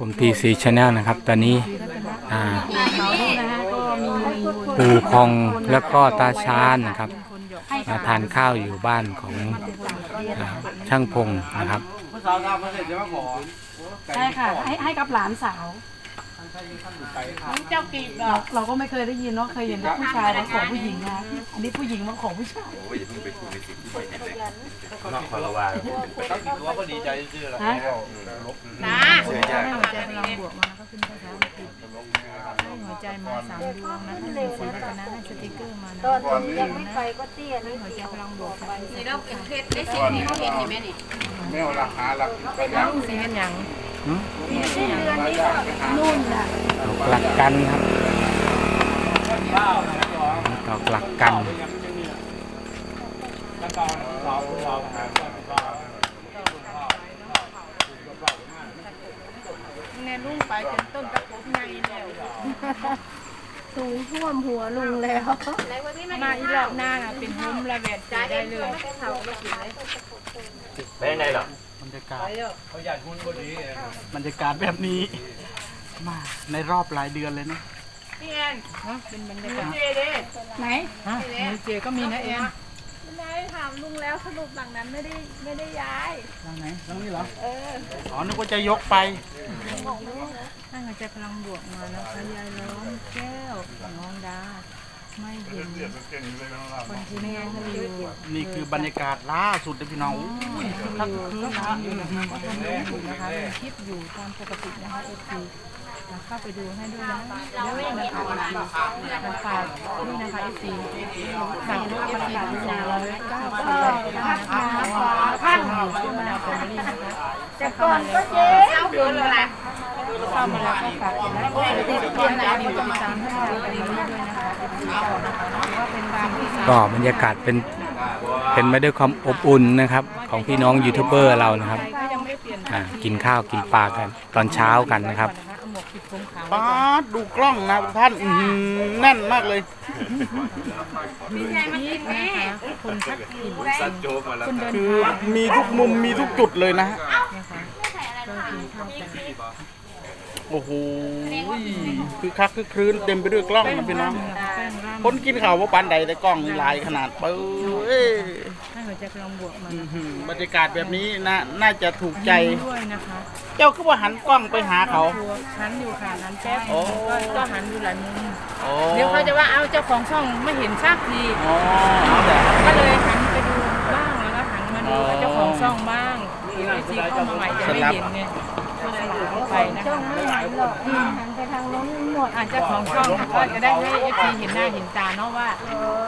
ผมทีซีชาแนลนะครับ ตอนนี้อ่าเขาด้วยนะฮะก็มีปู่พองแล้วก็ตาชานนะครับ มาทานข้าวอยู่บ้านของอ่าช่างพงนะครับผู้สาวทำมาเสร็จจะมาขอใช่ค่ะ ให้ให้กับหลานสาว เจ้ากีบเราเราก็ไม่เคยได้ยินเนาะเคยเห็นแต่ผู้ชายมาขอผู้หญิงนะอันนี้ผู้หญิงมาขอผู้ชายนอกคารวาตั้งตัวก็ดีใจซื่อๆแล้วฮะนะให้หัวใจพลังบวกมาแล้วก็ขึ้นภาษาอังกฤษให้หัวใจมาสามดวงนะให้สีรัตนะให้สติกเกอร์มานะตอนผมยังไม่ไปก็เตี้ยให้นี่หัวใจพลังบวกค่ะนี่เราเฮ็ดได้สิ่งที่เขาเห็นนี่แม่นี่ไม่เอาราคาหลักไปแล้วสีเห็นอย่างสิ้นเดือนนี้ก็นู่นน่ะดอกหลักกันครับดอกหลักกันแน่ลุงไปจนต้นตะกุบไงแล้วสูงท่วมหัวลุงแล้วมาอีรอบหน้าน่ะเป็นหุ้มระเบียดใจได้เลยเป็นไงหรอบ รรยากาศบรรยากาศแบบนี้ มาในรอบหลายเดือนเลยนะพี่แอนเนาะเป็นบรรยากาศเจเด้ไหนฮะมีเจก็มีนะเอ็นนายถามลุงแล้วสรุปหลังนั้นไม่ได้ไม่ได้ย้ายทางไหนทางนี้เหรออ๋อนึกว่าจะยกไปให้หัวใจพลังบวกมานะคะยายล้อมแก้วน้องดา ไม่เห็นคนที่แม่เขาอยู่นี่คือบรรยากาศล่าสุดเลยพี่น้องอู้ยคักคืนนะก็ทำอยู่นะคะมีคลิปอยู่ตามปกตินะคะเอฟซี เข้าไปดูให้ด้วยนะเดี๋ยวนะคะเอฟซีมันฝากนี่นะคะเอฟซีฝากด้วยเอฟซีทั้งสองร้อยเก้าสิบแปดนะคะท่านอยู่ช่มะนาแฟมิลี่นะคะแต่ก่อนก็เจ๊เจ้าเกินละเข้ามาแล้วก็ฝากกดไลค์กดติดตามนะดีติดตามให้เราไปด้วยนะคะก็เป็นบางที่ก็บรรยากาศเป็นเป็นไปด้วยความอบอุ่นนะครับ ของพี่น้องยูทูบเบอร์เรานะครับกินข้าวกินปลากัน ตอนเช้ากันนะครับ เอาหมวกปิดผมขาวป้าดดูกล้องนะท่านอื้อหือแน่นมากเลยนี่นะคะคนชักกลิ่นคนเดิน คือทางมีทุกมุมมีทุกจุดเลยนะฮะนะคะก็กินข้าวกันโอ้โหคือคักคือครื้นเต็มไปด้วยกล้องนะพี่น้อง แป้งร่ำคนกินข่าวว่าปานใดแต่กล้องนี่ลายขนาดเป้ยให้หัวใจพลังบวกมาอื้อหือบรรยากาศแบบนี้นะน่าจะถูกใจด้วยนะคะเจ้าก็ว่าหันกล้องไปหาเขาตัวหันอยู่ค่ะหันแป๊บโอ้ ก็ก็หันอยู่หลายมุมโอ้เดี๋ยวเขาจะว่าเอาเจ้าของช่องไม่เห็นสักทีอ๋อเอาแต่ ก็เลยหันไปดูบ้างแล้วก็หันมาดูเจ้าของช่องบ้างเอซีเข้ามาใหม่จะไม่เห็นไงก็เลยหัน ไปนะคะไม่หันหรอกหันไปทางโน้นหมด อาจจะของช่องก็จะได้ให้เอฟซีเห็นหน้าเห็นตาเนาะว่า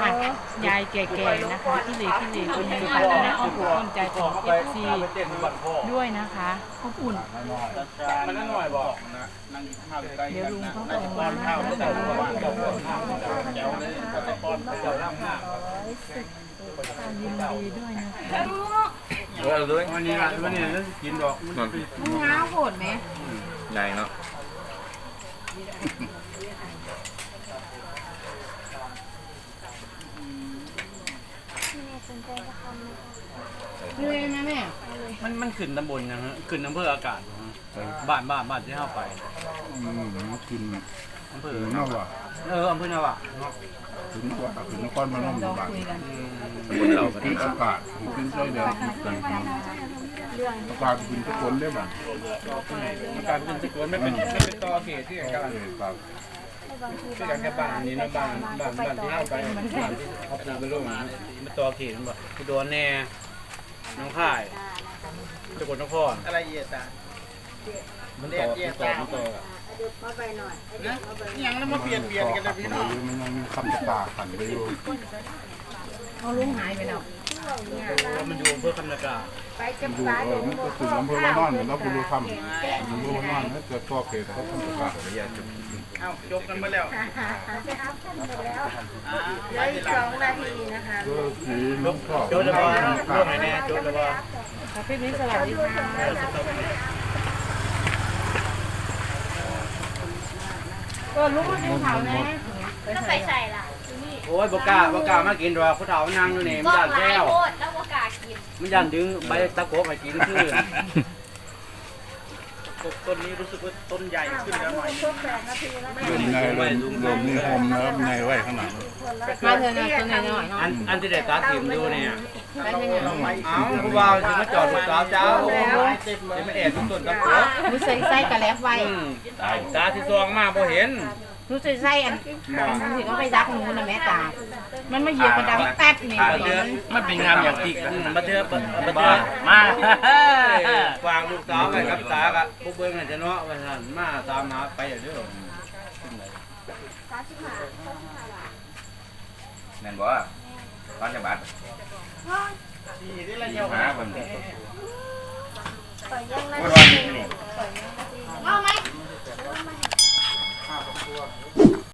อะยายแก่ๆนะคะที่เหลือที่เหลือคนยังขาดนะอ้อมอกอ้อมใจของเอฟซีด้วยนะคะขอบอุ่นมันนั่นหน่อยบอกนะนั่งกินข้าวใกล้กันนะนั่งป้อนข้าวแต่ละวันแต่ละวันแจ๋วเลยแต่ป้อนเจ้าล่ำหน้ายินดีด้วยนะคะ ออเลยวันนี้ละวันนี้จะกินดอกมันมึงง้าวโหดไหมใหญ่เนาะเหนื่อยไหมแม่มันมันขึ้นตำบลนะฮะขึ้นอำเภออากาศนะฮะบ้านบ้านบ้านที่เข้าไปอืมกิน อำเภอถึงนอกว่ะเอออำเภอนาวะถึงนอกว่าถึงนครพนมอยู่บ้านคนเราก็กินอากาศกินช่วยเดือดกินกันครับอกาศกินทุกคนได้บ้างการเป็นสิกวนไม่เป็นไม่เป็นต่อเขตที่กันเออครับที่กันแค่บ้านนี้นะบ้านบ้านบ้านที่เข้าไปบ้านที่เขาปลูกเป็นโรงานมันต่อเขตมันบอกอุดรแน่น้องค่ายสกลนครอะไรเอียดอะมันต่อมันต่อมันต่อ ยังแล้วมาเปลี่ยนเปลี่ยนกันเลยพี่น้องมันยังมีคำตะกาขันไปอยู่เขาลุงหายไปแล้วมันอยู่อำเภอคำนากาไปจะดูปลาเออมันก็ถึงอำเภอวานอนแล้วคุณรู้คำอำเภอวานอนนั่นจะต่อเขตเขาคำตะกาอะไรอย่างเงี้ยเอ้าจบกันมาแล้วไปอัพกันหมดแล้วเหลืออีกสองนาทีนะคะก็สีน้องชอบโจทย์ละว่าร่วมไหนแน่โจทย์ละว่าค่ะพี่นิสวัสดีค่ะ ก็ลุกมากินข้าวนะต้องใส่ใส่ล่ะโอ้ยบกล้าบกล้ามากินดอกเขาเฒ่านั่งอยู่นี่มันยันแก้วแล้วโอกาสกินมันยันดึงใบตะโกบให้กินคือ ต้นนี้รู้สึกว่าต้นใหญ่ขึ้นแล้วหน่อยครบแปดนาทีแล้วนะเริ่มในเริ่มเริ่มนี่หอมแล้วในไว้ข้างหลังมาเถอะนะตัวน้อยๆเนาะอันอันที่เด็ดตาถิ่มดูเนี่ยเอ้าผู้บ่าวถึงมาจอดรถสาวเจ้าจะไม่แอบทุกต้นตะกั่วมือใส่ใส่กระแลบไว้ตาที่ซองมากพอเห็น รู้ใส่ใส่อันรู้สึกว่าไปดักหนูนะแม่ตา มันมาเหยียบกระดังแป๊บนี่เดี๋ยวมันมันเป็นงามอย่างติกอืมมาเถอะมาเถอะมาฝากลูกสาวไปกับตากับผู้เบิ้งน่ะจะเนาะว่าซั่นมาตามหาไปอย่างเด้อนั่นบ่ตอนจะบาดที่นี่ละเดียวหาเพิ่นปล่อยยังนาบ่ทีรอดนี่ปล่อยยังนาทีเองตัว